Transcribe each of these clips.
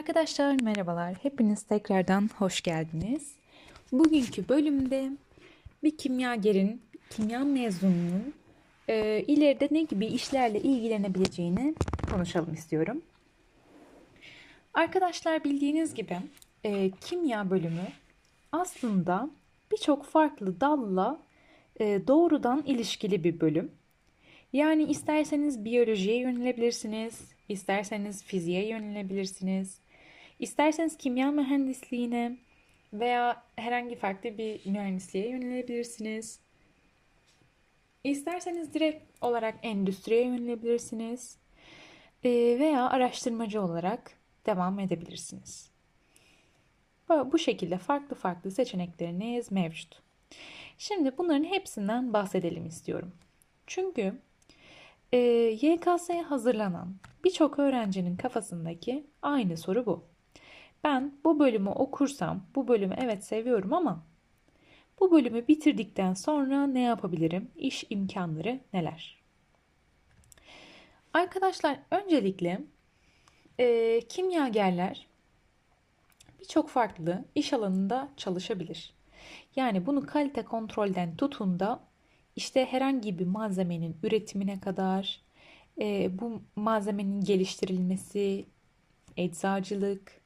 Arkadaşlar merhabalar. Hepiniz tekrardan hoş geldiniz. Bugünkü bölümde bir kimyagerin, kimya mezununun e, ileride ne gibi işlerle ilgilenebileceğini konuşalım istiyorum. Arkadaşlar bildiğiniz gibi e, kimya bölümü aslında birçok farklı dalla e, doğrudan ilişkili bir bölüm. Yani isterseniz biyolojiye yönelebilirsiniz, isterseniz fiziğe yönelebilirsiniz, isterseniz kimya mühendisliğine veya herhangi farklı bir mühendisliğe yönelebilirsiniz. İsterseniz direkt olarak endüstriye yönelebilirsiniz e, veya araştırmacı olarak devam edebilirsiniz. Bu şekilde farklı farklı seçenekleriniz mevcut. Şimdi bunların hepsinden bahsedelim istiyorum. Çünkü e, YKS'ye hazırlanan birçok öğrencinin kafasındaki aynı soru bu. Ben bu bölümü okursam, bu bölümü evet seviyorum ama bu bölümü bitirdikten sonra ne yapabilirim? İş imkanları neler? Arkadaşlar öncelikle e, kimyagerler birçok farklı iş alanında çalışabilir. Yani bunu kalite kontrolden tutun da işte herhangi bir malzemenin üretimine kadar e, bu malzemenin geliştirilmesi, eczacılık,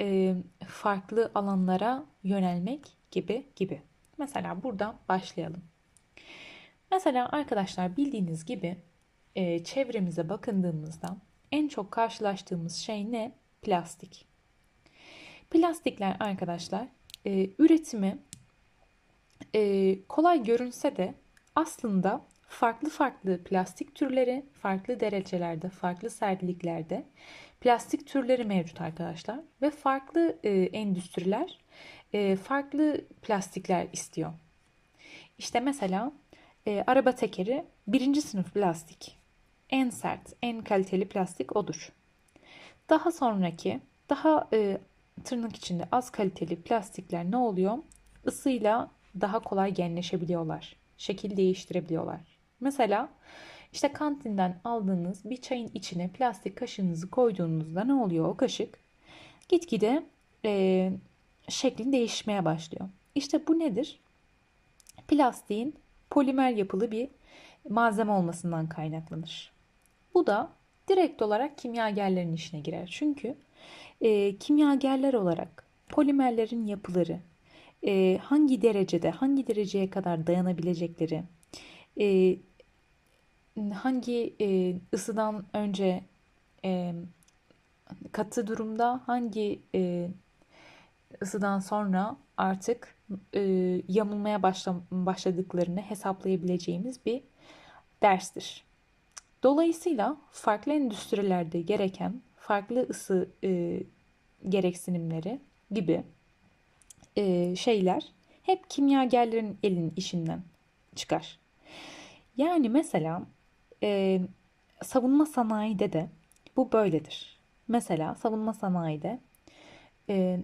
e, farklı alanlara yönelmek gibi gibi. Mesela buradan başlayalım. Mesela arkadaşlar bildiğiniz gibi e, çevremize bakındığımızda en çok karşılaştığımız şey ne? Plastik. Plastikler arkadaşlar e, üretimi e, kolay görünse de aslında farklı farklı plastik türleri, farklı derecelerde, farklı sertliklerde plastik türleri mevcut arkadaşlar ve farklı e, endüstriler e, farklı plastikler istiyor. İşte mesela e, araba tekeri birinci sınıf plastik. En sert, en kaliteli plastik odur. Daha sonraki, daha e, tırnak içinde az kaliteli plastikler ne oluyor? Isıyla daha kolay genleşebiliyorlar. Şekil değiştirebiliyorlar. Mesela işte kantinden aldığınız bir çayın içine plastik kaşığınızı koyduğunuzda ne oluyor o kaşık? Gitgide e, şeklin değişmeye başlıyor. İşte bu nedir? Plastiğin polimer yapılı bir malzeme olmasından kaynaklanır. Bu da direkt olarak kimyagerlerin işine girer. Çünkü e, kimyagerler olarak polimerlerin yapıları, e, hangi derecede, hangi dereceye kadar dayanabilecekleri, e, hangi e, ısıdan önce e, katı durumda, hangi e, ısıdan sonra artık e, yamulmaya başla, başladıklarını hesaplayabileceğimiz bir derstir. Dolayısıyla farklı endüstrilerde gereken farklı ısı e, gereksinimleri gibi e, şeyler hep kimyagerlerin elinin işinden çıkar. Yani mesela e, savunma sanayide de bu böyledir. Mesela savunma sanayide e,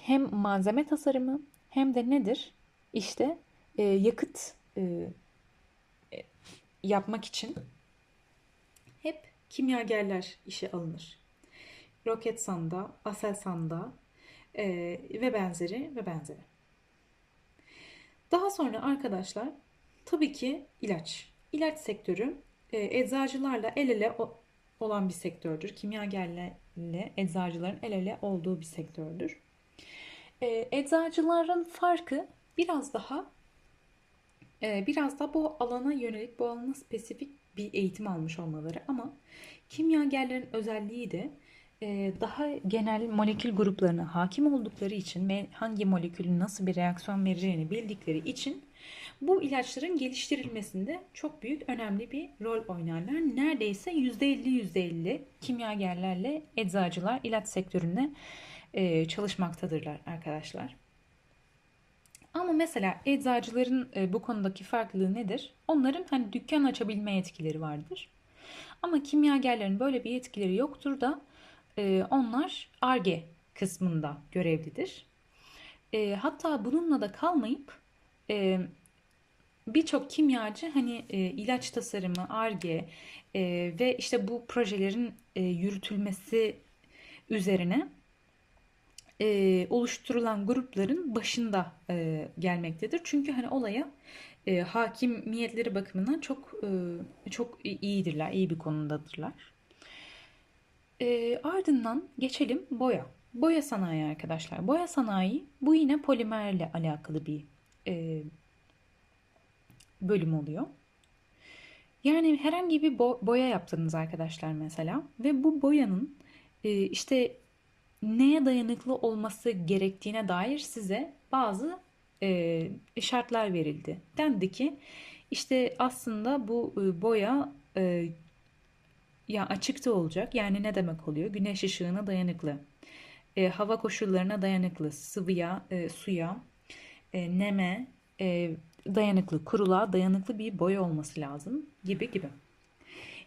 hem malzeme tasarımı hem de nedir? İşte e, yakıt e, yapmak için hep kimyagerler işe alınır. Roketsan'da, Aselsan'da e, ve benzeri ve benzeri. Daha sonra arkadaşlar tabii ki ilaç. İlaç sektörü e, eczacılarla el ele olan bir sektördür. Kimyagerlerle eczacıların el ele olduğu bir sektördür. E, eczacıların farkı biraz daha e, biraz da bu alana yönelik, bu alana spesifik bir eğitim almış olmaları ama kimyagerlerin özelliği de daha genel molekül gruplarına hakim oldukları için ve hangi molekülün nasıl bir reaksiyon vereceğini bildikleri için bu ilaçların geliştirilmesinde çok büyük önemli bir rol oynarlar. Neredeyse %50 %50 kimyagerlerle eczacılar ilaç sektöründe e, çalışmaktadırlar arkadaşlar. Ama mesela eczacıların e, bu konudaki farklılığı nedir? Onların hani dükkan açabilme yetkileri vardır. Ama kimyagerlerin böyle bir yetkileri yoktur da e, onlar ARGE kısmında görevlidir. Hatta bununla da kalmayıp birçok kimyacı hani e, ilaç tasarımı, ARGE e, ve işte bu projelerin e, yürütülmesi üzerine e, oluşturulan grupların başında e, gelmektedir. Çünkü hani olaya e, hakimiyetleri bakımından çok e, çok iyidirler, iyi bir konumdadırlar. E, ardından geçelim boya. Boya sanayi arkadaşlar. Boya sanayi bu yine polimerle alakalı bir e, bölüm oluyor. Yani herhangi bir bo- boya yaptınız arkadaşlar mesela ve bu boyanın e, işte neye dayanıklı olması gerektiğine dair size bazı e, şartlar verildi. Dendi ki işte aslında bu e, boya e, ya açıkta olacak. Yani ne demek oluyor? Güneş ışığına dayanıklı, e, hava koşullarına dayanıklı, sıvıya, e, suya, e, neme e, dayanıklı, kuruluğa dayanıklı bir boya olması lazım gibi gibi.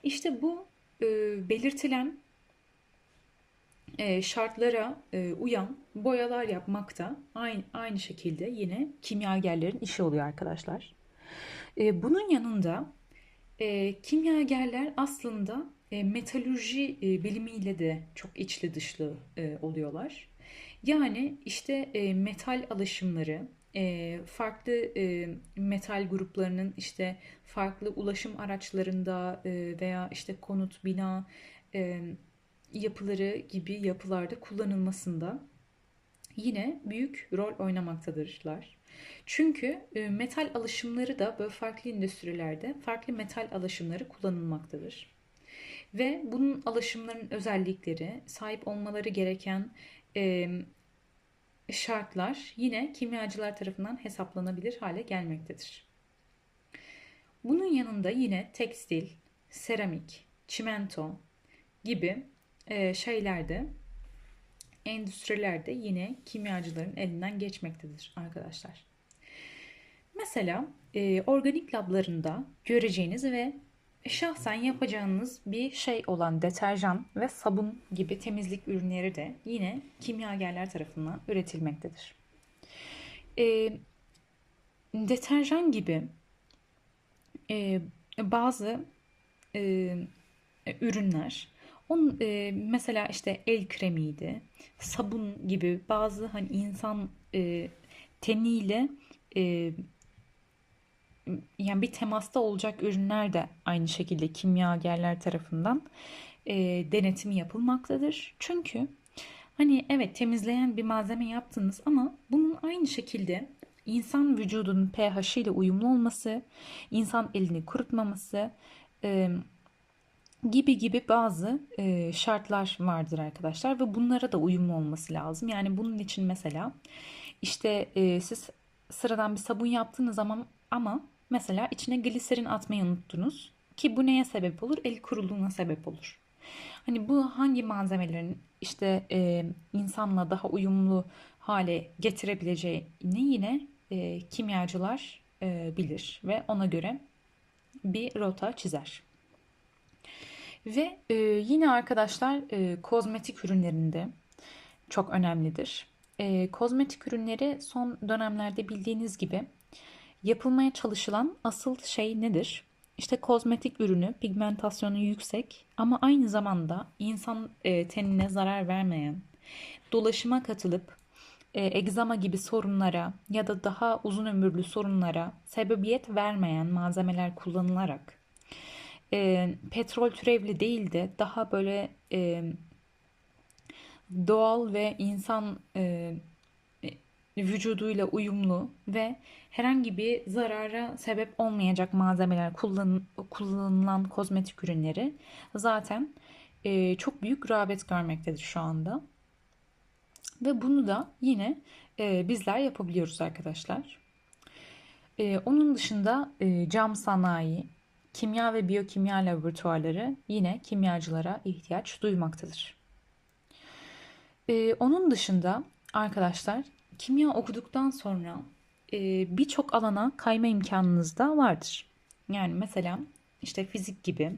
İşte bu e, belirtilen e, şartlara e, uyan boyalar yapmak da aynı, aynı şekilde yine kimyagerlerin işi oluyor arkadaşlar. E, bunun yanında e, kimyagerler aslında e, metalürji e, bilimiyle de çok içli dışlı e, oluyorlar. Yani işte e, metal alışımları, e, farklı e, metal gruplarının işte farklı ulaşım araçlarında e, veya işte konut, bina e, yapıları gibi yapılarda kullanılmasında yine büyük rol oynamaktadırlar. Çünkü metal alışımları da böyle farklı endüstrilerde farklı metal alışımları kullanılmaktadır. Ve bunun alışımların özellikleri, sahip olmaları gereken e, şartlar yine kimyacılar tarafından hesaplanabilir hale gelmektedir. Bunun yanında yine tekstil, seramik, çimento gibi e, şeylerde endüstrilerde yine kimyacıların elinden geçmektedir arkadaşlar. Mesela e, organik lablarında göreceğiniz ve şahsen yapacağınız bir şey olan deterjan ve sabun gibi temizlik ürünleri de yine kimyagerler tarafından üretilmektedir. E, deterjan gibi e, bazı e, ürünler onun e, mesela işte el kremiydi, sabun gibi bazı hani insan e, teniyle e, yani bir temasta olacak ürünler de aynı şekilde kimyagerler tarafından e, denetimi yapılmaktadır. Çünkü hani evet temizleyen bir malzeme yaptınız ama bunun aynı şekilde insan vücudunun pH ile uyumlu olması, insan elini kurutmaması, e, gibi gibi bazı e, şartlar vardır arkadaşlar ve bunlara da uyumlu olması lazım. Yani bunun için mesela işte e, siz sıradan bir sabun yaptığınız zaman ama mesela içine gliserin atmayı unuttunuz ki bu neye sebep olur? El kuruluğuna sebep olur. Hani bu hangi malzemelerin işte e, insanla daha uyumlu hale getirebileceğini yine e, kimyacılar e, bilir ve ona göre bir rota çizer. Ve e, yine arkadaşlar e, kozmetik ürünlerinde çok önemlidir. E, kozmetik ürünleri son dönemlerde bildiğiniz gibi yapılmaya çalışılan asıl şey nedir? İşte kozmetik ürünü pigmentasyonu yüksek ama aynı zamanda insan e, tenine zarar vermeyen, dolaşıma katılıp e, egzama gibi sorunlara ya da daha uzun ömürlü sorunlara sebebiyet vermeyen malzemeler kullanılarak e, petrol türevli değil de daha böyle e, doğal ve insan e, vücuduyla uyumlu ve herhangi bir zarara sebep olmayacak malzemeler kullan, kullanılan kozmetik ürünleri zaten e, çok büyük rağbet görmektedir şu anda. Ve bunu da yine e, bizler yapabiliyoruz arkadaşlar. E, onun dışında e, cam sanayi, kimya ve biyokimya laboratuvarları yine kimyacılara ihtiyaç duymaktadır. Ee, onun dışında arkadaşlar kimya okuduktan sonra e, birçok alana kayma imkanınız da vardır. Yani mesela işte fizik gibi,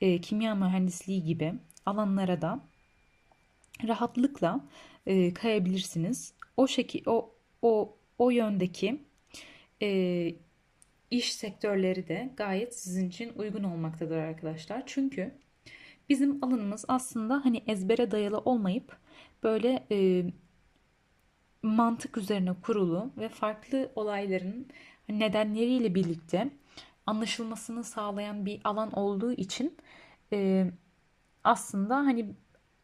e, kimya mühendisliği gibi alanlara da rahatlıkla e, kayabilirsiniz. O şekil o o o yöndeki e, iş sektörleri de gayet sizin için uygun olmaktadır arkadaşlar. Çünkü Bizim alanımız aslında hani ezbere dayalı olmayıp böyle e, mantık üzerine kurulu ve farklı olayların nedenleriyle birlikte anlaşılmasını sağlayan bir alan olduğu için e, aslında hani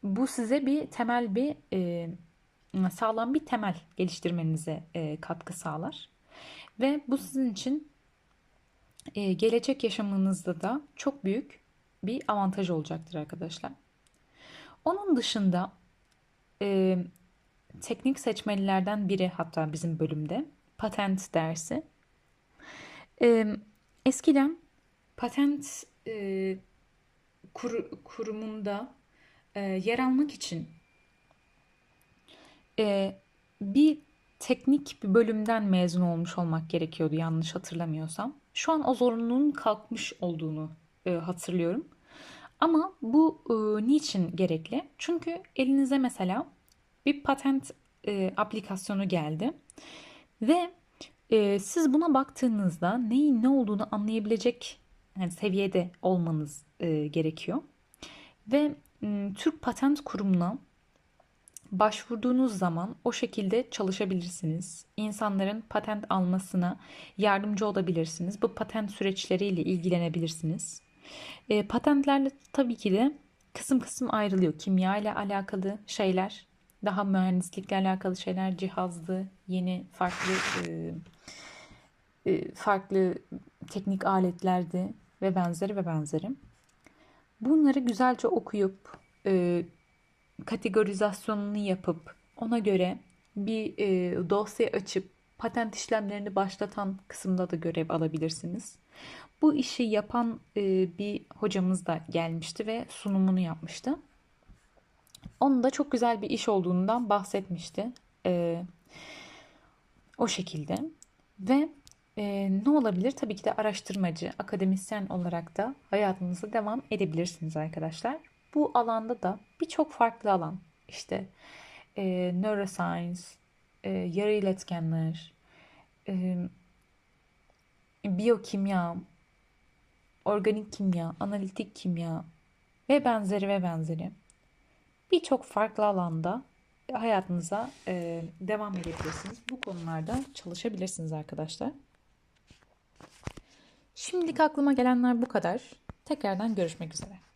bu size bir temel bir e, sağlam bir temel geliştirmenize e, katkı sağlar ve bu sizin için e, gelecek yaşamınızda da çok büyük bir avantaj olacaktır arkadaşlar. Onun dışında e, teknik seçmelilerden biri hatta bizim bölümde patent dersi. Eskiden patent kur, kurumunda yer almak için bir teknik bir bölümden mezun olmuş olmak gerekiyordu yanlış hatırlamıyorsam. Şu an o zorunluluğun kalkmış olduğunu hatırlıyorum. Ama bu e, niçin gerekli? Çünkü elinize mesela bir patent e, aplikasyonu geldi ve e, siz buna baktığınızda neyin ne olduğunu anlayabilecek yani seviyede olmanız e, gerekiyor. Ve m, Türk Patent Kurumu'na başvurduğunuz zaman o şekilde çalışabilirsiniz. İnsanların patent almasına yardımcı olabilirsiniz. Bu patent süreçleriyle ilgilenebilirsiniz. E, patentlerle tabii ki de kısım kısım ayrılıyor. Kimya ile alakalı şeyler, daha mühendislikle alakalı şeyler, cihazlı, yeni farklı e, e, farklı teknik aletlerdi ve benzeri ve benzeri. Bunları güzelce okuyup e, kategorizasyonunu yapıp ona göre bir e, dosya açıp patent işlemlerini başlatan kısımda da görev alabilirsiniz. Bu işi yapan e, bir hocamız da gelmişti ve sunumunu yapmıştı. Onun da çok güzel bir iş olduğundan bahsetmişti. E, o şekilde. Ve e, ne olabilir? Tabii ki de araştırmacı, akademisyen olarak da hayatınıza devam edebilirsiniz arkadaşlar. Bu alanda da birçok farklı alan işte e, neuroscience, e, yarı iletkenler, e, biyokimya, organik kimya, analitik kimya ve benzeri ve benzeri birçok farklı alanda hayatınıza e, devam edebilirsiniz. Bu konularda çalışabilirsiniz arkadaşlar. Şimdilik aklıma gelenler bu kadar. Tekrardan görüşmek üzere.